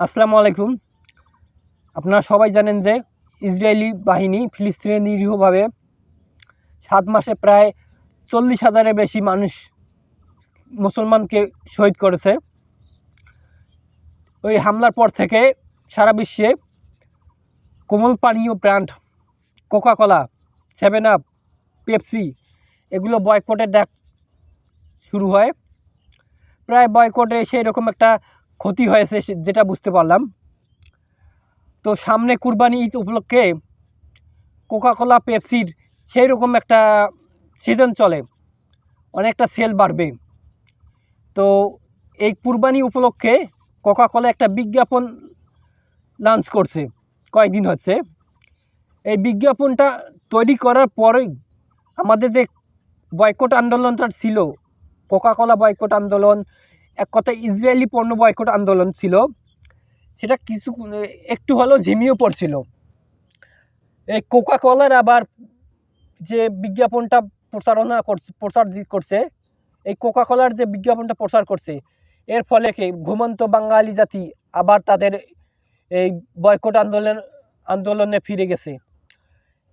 আসসালামু আলাইকুম। আপনারা সবাই জানেন যে ইসরায়েলি বাহিনী ফিলিস্তিনে নিরীহভাবে সাত মাসে প্রায় চল্লিশ হাজারের বেশি মানুষ মুসলমানকে শহীদ করেছে। ওই হামলার পর থেকে সারা বিশ্বে কোমল পানীয় brand Coca Cola, seven up, Pepsi এগুলো বয়কটের ডাক শুরু হয়। প্রায় বয়কটে সেই রকম একটা ক্ষতি হয়েছে যেটা বুঝতে পারলাম। তো সামনে কুরবানি ঈদ উপলক্ষে কোকাকোলা পেপসির সেই রকম একটা সিজন চলে। অনেকটা সেল বাড়বে। তো এই কুরবানি উপলক্ষে কোকাকোলা একটা বিজ্ঞাপন লঞ্চ করছে। কয়েকদিন হচ্ছে। এই বিজ্ঞাপনটা তৈরি করার পরেই আমাদের যে বয়কট আন্দোলনটা ছিল কোকাকোলা বয়কট আন্দোলন এক কথায় ইসরায়েলি পণ্য বয়কট আন্দোলন ছিল। সেটা কিছু, একটু হলেও ঝিমিয়ে পড়ছিল। এই কোকা কলার আবার যে বিজ্ঞাপনটা প্রচারণা করছে প্রচার করছে, এই কোকা কলার যে বিজ্ঞাপনটা প্রচার করছে, এর ফলে কি ঘুমন্ত বাঙালি জাতি আবার তাদের এই বয়কট আন্দোলন, আন্দোলনে ফিরে গেছে।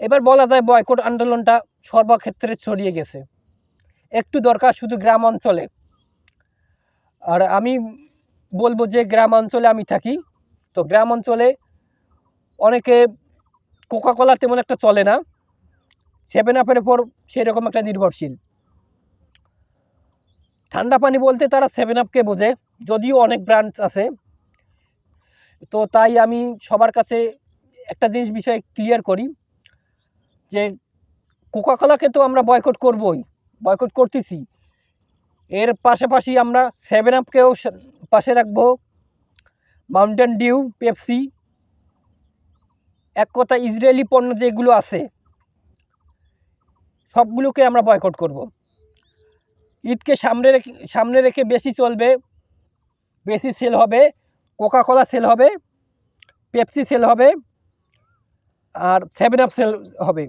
এবার বলা যায় বয়কট আন্দোলনটা সর্বক্ষেত্রে ছড়িয়ে গেছে। একটু দরকার শুধু গ্রাম অঞ্চলে। আর আমি বলব যে গ্রাম অঞ্চলে আমি থাকি। তো গ্রাম অঞ্চলে অনেকে কোকাকোলা তেমন একটা চলে না। সেভেন আপের উপর সেরকম একটা নির্ভরশীল। ঠান্ডা পানি বলতে তারা সেভেন আপকে বোঝে, যদিও অনেক ব্র্যান্ড আছে। তো তাই আমি সবার কাছে একটা জিনিস বিষয় ক্লিয়ার করি, যে কোকাকোলাকে তো আমরা বয়কট করবই বয়কট করতেছি। এর পাশাপাশি আমরা সেভেন আপকেও পাশে রাখব। মাউন্টেন ডিউ পেপসি এক কথা ইসরায়েলি পণ্য যেগুলো আছে, সবগুলোকে আমরা বয়কট করব। ঈদকে সামনে রেখে সামনে রেখে বেশি চলবে, বেশি সেল হবে কোকা কোলা সেল হবে পেপসি সেল হবে, আর সেভেন আপ সেল হবে।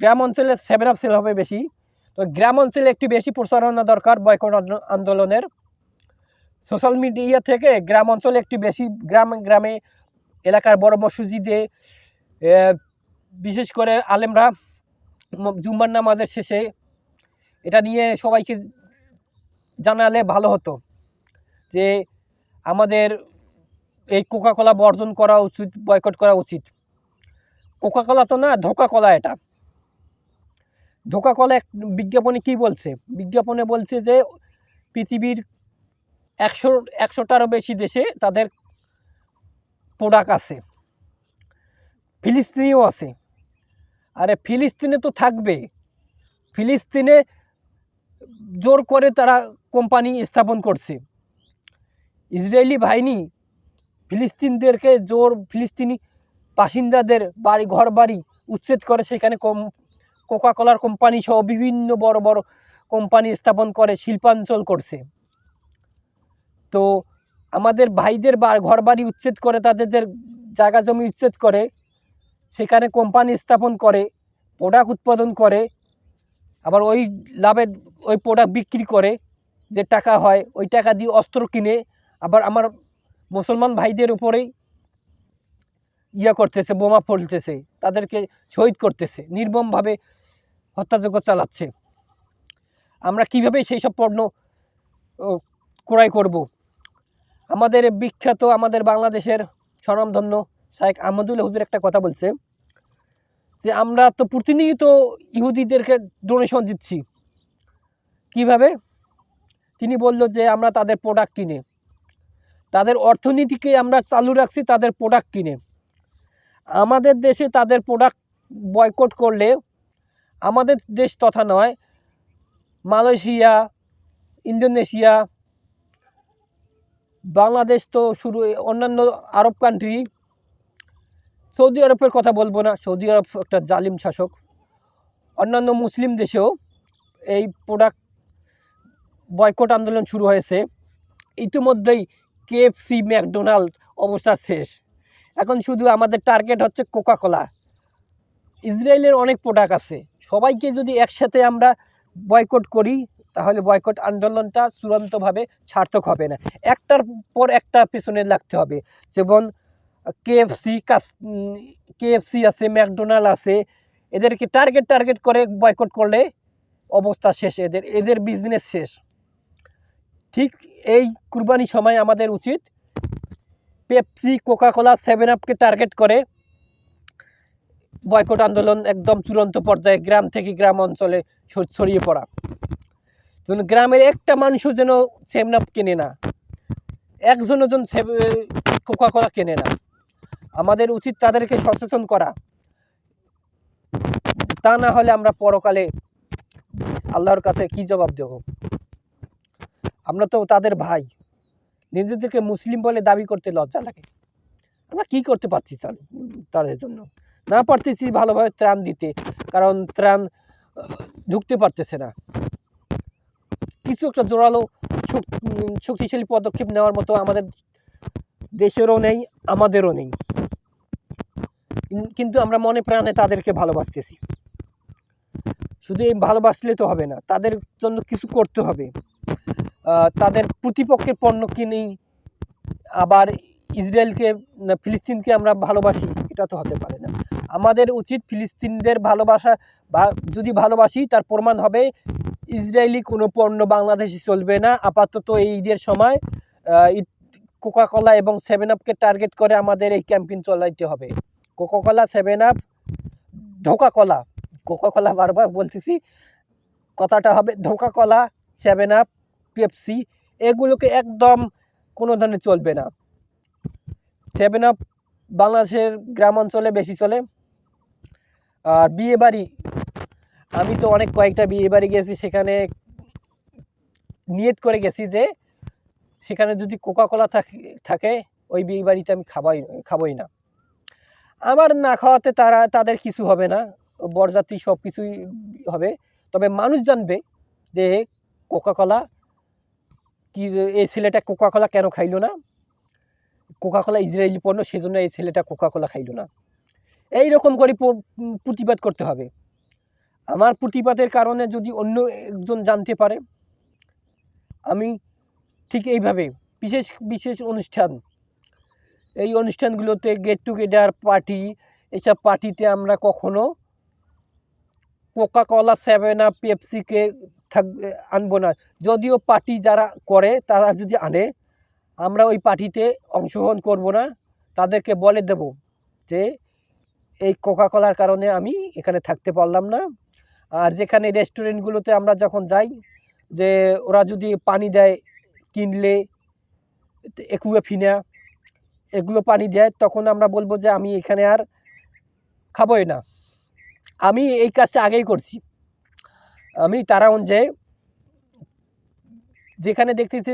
গ্রাম অঞ্চলে সেভেন আপ সেল হবে বেশি। তো গ্রাম অঞ্চলে একটু বেশি প্রচারণা দরকার বয়কট আন্দোলনের। সোশ্যাল মিডিয়া থেকে গ্রাম অঞ্চলে একটু বেশি গ্রামে গ্রামে এলাকার বড় মসজিদে বিশেষ করে আলেমরা জুম্মার নামাজের শেষে এটা নিয়ে সবাইকে জানালে ভালো হতো যে আমাদের এই কোকাকোলা বর্জন করা উচিত, বয়কট করা উচিত। কোকাকোলা তো না ধোকা কলা এটা। ধোকা কলা এক বিজ্ঞাপনে কি বলছে? বিজ্ঞাপনে বলছে যে, পৃথিবীর একশো, একশোটারও বেশি দেশে তাদের প্রোডাক্ট আছে। ফিলিস্তিনিও আছে। আরে ফিলিস্তিনে তো থাকবে। ফিলিস্তিনে জোর করে তারা কোম্পানি স্থাপন করছে। ইসরায়েলি বাহিনী ফিলিস্তিনদেরকে জোর, ফিলিস্তিনি বাসিন্দাদের বাড়ি ঘর বাড়ি উচ্ছেদ করে সেখানে কম কোকা কোলার কোম্পানি সহ বিভিন্ন বড় বড় কোম্পানি স্থাপন করে, শিল্পাঞ্চল করছে। তো আমাদের ভাইদের বা ঘর বাড়ি উচ্ছেদ করে, তাদের জায়গা জমি উচ্ছেদ করে, সেখানে কোম্পানি স্থাপন করে প্রোডাক্ট উৎপাদন করে, আবার ওই লাভের, ওই প্রোডাক্ট বিক্রি করে, যে টাকা হয়, ওই টাকা দিয়ে অস্ত্র কিনে, আবার আমার মুসলমান ভাইদের উপরেই ইয়ে করতেছে, বোমা ফলতেছে, তাদেরকে শহীদ করতেছে, নির্মমভাবে হত্যাযজ্ঞ চালাচ্ছে। আমরা কীভাবে সেই সব পণ্য ক্রয় করব? আমাদের বিখ্যাত, আমাদের বাংলাদেশের স্বনামধন্য শাহেখ আহমদুল হুজুর একটা কথা বলছে যে, আমরা তো প্রতিনিয়ত ইহুদিদেরকে ডোনেশন দিচ্ছি। কীভাবে? তিনি বলল যে, আমরা তাদের প্রোডাক্ট কিনে, তাদের অর্থনীতিকে আমরা চালু রাখছি তাদের প্রোডাক্ট কিনে। আমাদের দেশে তাদের প্রোডাক্ট বয়কট করলে আমাদের দেশ তথা নয়, মালয়েশিয়া, ইন্দোনেশিয়া, বাংলাদেশ তো শুরু, অন্যান্য আরব কান্ট্রি সৌদি আরবের কথা বলব না, সৌদি আরব একটা জালিম শাসক। অন্যান্য মুসলিম দেশেও এই প্রোডাক্ট বয়কট আন্দোলন শুরু হয়েছে। ইতিমধ্যেই কেএফসি ম্যাকডোনাল্ড অবস্থা শেষ। এখন শুধু আমাদের টার্গেট হচ্ছে কোকাকোলা ইসরায়েলের অনেক প্রোডাক্ট আছে। সবাইকে যদি একসাথে আমরা বয়কট করি, তাহলে বয়কট আন্দোলনটা চূড়ান্তভাবে সার্থক হবে না। একটার পর একটা পেছনে লাগতে হবে। যেমন কেএফসি কাস কেএফসি আছে ম্যাকডোনাল্ড আছে, এদেরকে টার্গেট টার্গেট করে বয়কট করলে অবস্থা শেষ, এদের এদের বিজনেস শেষ। ঠিক এই কুরবানি সময় আমাদের উচিত পেপসি কোকাকোলা সেভেন আপকে টার্গেট করে বয়কট আন্দোলন একদম চূড়ান্ত পর্যায়ে গ্রাম থেকে গ্রাম অঞ্চলে ছড়িয়ে পড়া। যেন গ্রামের একটা মানুষও যেন সেভেন আপ কেনে না। একজনও যেন কোকাকোলা কেনে না। আমাদের উচিত তাদেরকে সচেতন করা। তা না হলে আমরা পরকালে আল্লাহর কাছে কি জবাব দেব? আমরা তো তাদের ভাই। নিজেদেরকে মুসলিম বলে দাবি করতে লজ্জা লাগে। আমরা কি করতে পারছি তাদের জন্য? না পারতেছি ভালোভাবে ত্রাণ দিতে, কারণ ত্রাণ ঢুকতে পারতেছে না। কিছু একটা জোরালো শক- শক্তিশালী পদক্ষেপ নেওয়ার মতো আমাদের দেশেরও নেই, আমাদেরও নেই। কিন্তু আমরা মনে প্রাণে তাদেরকে ভালোবাসতেছি। শুধু এই ভালোবাসলে তো হবে না, তাদের জন্য কিছু করতে হবে। তাদের প্রতিপক্ষের পণ্য কিনেই আবার ইসরায়েলকে ফিলিস্তিনকে আমরা ভালোবাসি, এটা তো হতে পারে না। আমাদের উচিত ফিলিস্তিনদের ভালোবাসা বা যদি ভালোবাসি, তার প্রমাণ হবে ইসরায়েলি কোনো পণ্য বাংলাদেশে চলবে না। আপাতত এই ঈদের সময় কোকাকোলা এবং সেভেন আপকে টার্গেট করে আমাদের এই ক্যাম্পেইন চালাইতে হবে। কোকাকোলা সেভেন আপ ধোকা কলা কোকাকোলা বারবার বলতেছি, কথাটা হবে ধোকা কলা সেভেন আপ পেপসি এগুলোকে একদম কোনো ধরনের চলবে না। সেভেন আপ বাংলাদেশের গ্রাম অঞ্চলে বেশি চলে। আর বিয়ে বাড়ি। আমি তো অনেক কয়েকটা বিয়ে বাড়ি গেছি সেখানে নিয়ত করে গেছি যে সেখানে যদি কোকা কোলা থাকে, ওই বিয়ে বাড়িতে আমি খাবাই, খাবই না। আমার না খাওয়াতে তারা, তাদের কিছু হবে না, বরযাত্রী সব কিছুই হবে। তবে মানুষ জানবে যে কোকা কোলা কি এই ছেলেটা কোকা কোলা কেন খাইলো না? কোকা কোলা ইসরায়েলি পণ্য, সেজন্য এই ছেলেটা কোকা কোলা খাইলো না। এই রকম করে প্রতিবাদ করতে হবে। আমার প্রতিবাদের কারণে যদি অন্য একজন জানতে পারে, আমি ঠিক এইভাবে বিশেষ বিশেষ অনুষ্ঠান, এই অনুষ্ঠানগুলোতে গেট টুগেদার পার্টি এইসব পার্টিতে আমরা কখনো কোকা কলা সেভেন আপ পেপসিকে থাক, আনব না। যদিও পার্টি যারা করে, তারা যদি আনে, আমরা ওই পার্টিতে অংশগ্রহণ করব না, তাদেরকে বলে দেব যে এই কোকা কলার কারণে আমি এখানে থাকতে পারলাম না। আর যেখানে রেস্টুরেন্টগুলোতে আমরা যখন যাই, যে ওরা যদি পানি দেয় কিনলে একুয়া ফিনা এগুলো পানি দেয়, তখন আমরা বলব যে আমি এখানে আর খাবোই না। আমি এই কাজটা আগেই করছি। আমি তারাগঞ্জে যেখানে দেখতেছি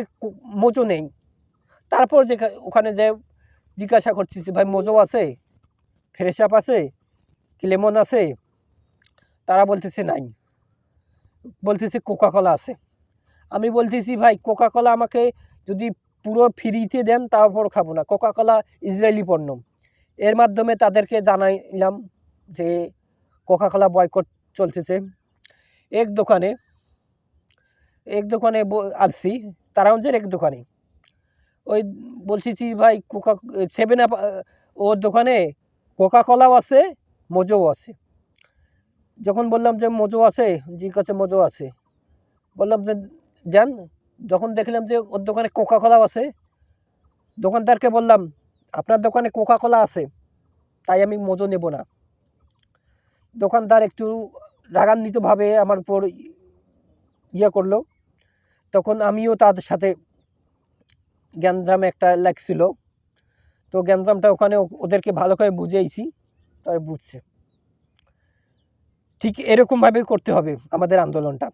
মোজো নেই। তারপর যেখানে ওখানে যে জিজ্ঞাসা করতেছি, ভাই, মোজো আছে? ফ্রেশ আপ আছে লেমন আছে, তারা বলতেছে নাই। বলতেছে কোকা কলা আছে। আমি বলতেছি, ভাই কোকা কলা আমাকে যদি পুরো ফ্রিতে দেন, তারপর খাব না। কোকা কলা ইসরায়েলি পণ্য। এর মাধ্যমে তাদেরকে জানাইলাম যে কোকা কলা বয়কট চলতেছে। এক দোকানে এক দোকানে আসছি তারাউঞ্জের এক দোকানে। ওই বলছি ভাই কোকা সেভেন আপ ওর দোকানে কোকা কলাও আছে মোজোও আছে। যখন বললাম যে মোজো আছে জি কাছে মোজো আছে, বললাম যে যান যখন দেখলাম যে ওর দোকানে কোকা কলাও আছে, দোকানদারকে বললাম, আপনার দোকানে কোকা কলা আছে, তাই আমি মোজো নেব না। দোকানদার একটু রাগান্বিতভাবে আমার উপর ইয়ে করল। তখন আমিও তাদের সাথে গ্যাঞ্জাম একটা লাগছিল। তো গ্যাঞ্জামটা ওখানে ওদেরকে ভালো করে বুঝিয়েছি, তারা বুঝছে। ঠিক এরকমভাবে করতে হবে আমাদের আন্দোলনটা।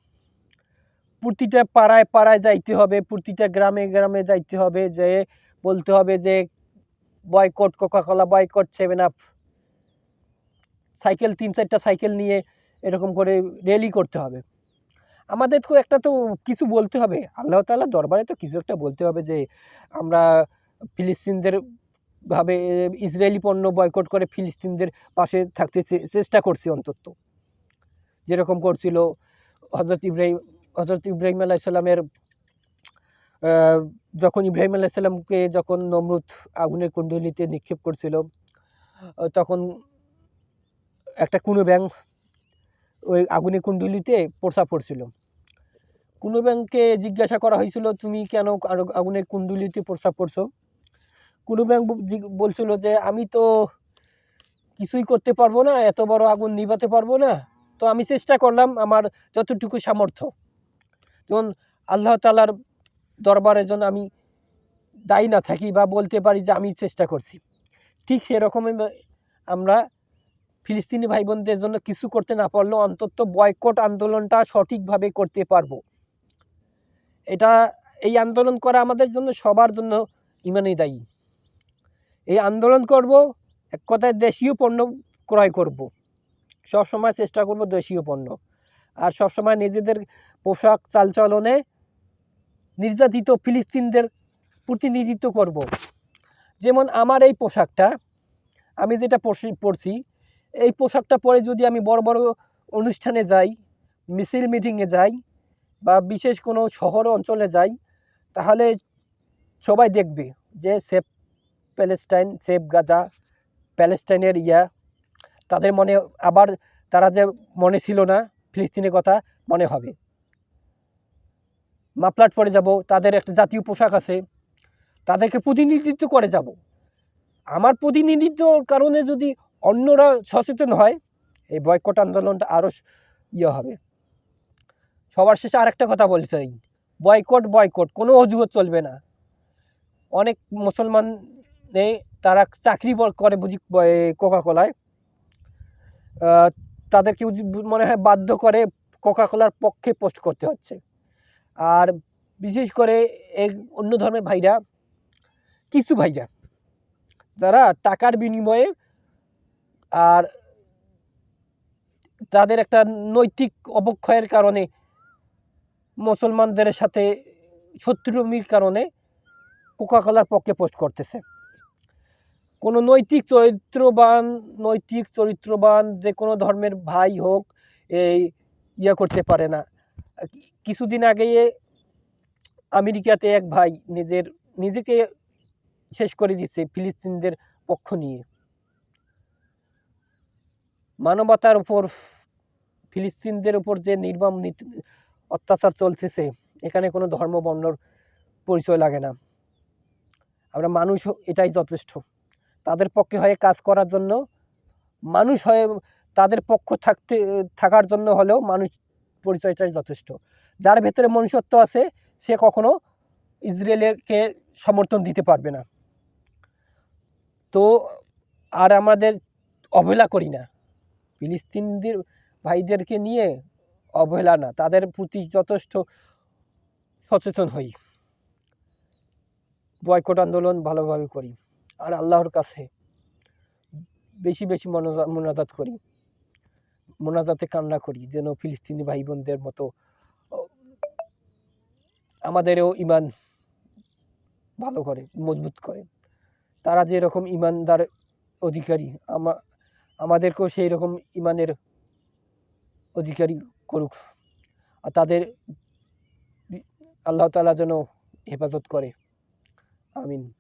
প্রতিটা পাড়ায় পাড়ায় যাইতে হবে, প্রতিটা গ্রামে গ্রামে যাইতে হবে, যে বলতে হবে যে boycott Coca Cola boycott seven up cycle, তিন চারটা সাইকেল নিয়ে এরকম করে র্যালি করতে হবে। আমাদের তো একটা তো কিছু বলতে হবে। আল্লাহ তাআলা দরবারে তো কিছু একটা বলতে হবে যে আমরা ফিলিস্তিনদের ভাবে ইসরায়েলি পণ্য বয়কট করে ফিলিস্তিনদের পাশে থাকতে চেষ্টা করছি অন্তত। যেরকম করছিল হজরত ইব্রাহিম হজরত ইব্রাহিম আলাইসাল্লামের যখন ইব্রাহিম আলাইসাল্লামকে যখন নমরুদ আগুনের কুণ্ডলিতে নিক্ষেপ করছিল তখন একটা কুনো ব্যাং ওই আগুনের কুণ্ডলিতে প্রসাব পড়ছিল। কুনো ব্যাংকে জিজ্ঞাসা করা হয়েছিল, তুমি কেন আগুনের কুণ্ডলিতে প্রসাব পড়ছো? কুনো ব্যাং বলছিল যে, আমি তো কিছুই করতে পারব না, এত বড় আগুন নিভাতে পারব না। তো আমি চেষ্টা করলাম আমার যতটুকু সামর্থ্য। যেমন আল্লাহ তালার দরবারে যেন আমি দায়ী না থাকি বা বলতে পারি যে, আমি চেষ্টা করছি। ঠিক সেরকমই আমরা ফিলিস্তিনি ভাই বোনদের জন্য কিছু করতে না পারলেও অন্তত বয়কট আন্দোলনটা সঠিকভাবে করতে পারব। এটা, এই আন্দোলন করা আমাদের জন্য সবার জন্য ইমানেই দায়ী। এই আন্দোলন করব, এক কথায় দেশীয় পণ্য ক্রয় করব। সব সময় চেষ্টা করব দেশীয় পণ্য। আর সব সময় নিজেদের পোশাক চালচলনে নির্যাতিত ফিলিস্তিনদের প্রতিনিধিত্ব করব। যেমন আমার এই পোশাকটা, আমি যেটা পরছি এই পোশাকটা পরে যদি আমি বড় বড় অনুষ্ঠানে যাই, মিছিল মিটিংয়ে যাই, বা বিশেষ কোনো শহর অঞ্চলে যাই, তাহলে সবাই দেখবে যে সেফ প্যালেস্টাইন, সেফ গাজা, প্যালেস্টাইনের ইয়া। তাদের মনে আবার তারা যে মনে ছিল না, ফিলিস্তিনের কথা মনে হবে। মাফলাট পরে যাব, তাদের একটা জাতীয় পোশাক আছে। তাদেরকে প্রতিনিধিত্ব করে যাব। আমার প্রতিনিধিত্ব কারণে যদি অন্যরা সচেতন হয়, এই বয়কট আন্দোলনটা আরও ইয়ে হবে। সবার শেষে আরেকটা কথা বলতে চাই বয়কট বয়কট, কোনো অজুহাত চলবে না। অনেক মুসলমান নেই, তারা চাকরি করে বুঝি কোকা কোলায় তাদেরকে মনে হয় বাধ্য করে কোকা কোলার পক্ষে পোস্ট করতে হচ্ছে। আর বিশেষ করে এই অন্য ধর্মের ভাইরা, কিছু ভাইরা, যারা টাকার বিনিময়ে আর তাদের একটা নৈতিক অবক্ষয়ের কারণে, মুসলমানদের সাথে শত্রুমির কারণে কোকাকোলার পক্ষে পোস্ট করতেছে। কোনো নৈতিক চরিত্রবান নৈতিক চরিত্রবান যে কোনো ধর্মের ভাই হোক, এই ইয়া করতে পারে না। কিছুদিন আগে আমেরিকাতে এক ভাই নিজের, নিজেকে শেষ করে দিচ্ছে ফিলিস্তিনদের পক্ষ নিয়ে। মানবতার উপর, ফিলিস্তিনদের উপর যে নির্মম অত্যাচার চলতেছে এখানে কোনো ধর্ম বর্ণর পরিচয় লাগে না। আমরা মানুষ, এটাই যথেষ্ট। তাদের পক্ষে হয়ে কাজ করার জন্য, মানুষ হয়ে তাদের পক্ষ থাকতে, থাকার জন্য হলেও মানুষ পরিচয়টাই যথেষ্ট। যার ভেতরে মনুষ্যত্ব আছে, সে কখনো ইসরায়েলকে সমর্থন দিতে পারবে না। তো আর আমাদের অবহেলা করি না। ফিলিস্তিনদের ভাইদেরকে নিয়ে অবহেলা না, তাদের প্রতি যথেষ্ট সচেতন হই। বয়কট আন্দোলন ভালোভাবে করি। আর আল্লাহর কাছে বেশি বেশি মনোজা- মোনাজাত করি। মোনাজাতে কান্না করি, যেন ফিলিস্তিনি ভাই বোনদের মতো আমাদেরও ইমান ভালো করে, মজবুত করে। তারা যেরকম ইমানদার অধিকারী, আমা, আমাদেরকেও সেই রকম ইমানের অধিকারী করুক। আর তাদের আল্লাহ তালা যেন হেফাজত করে। আমিন।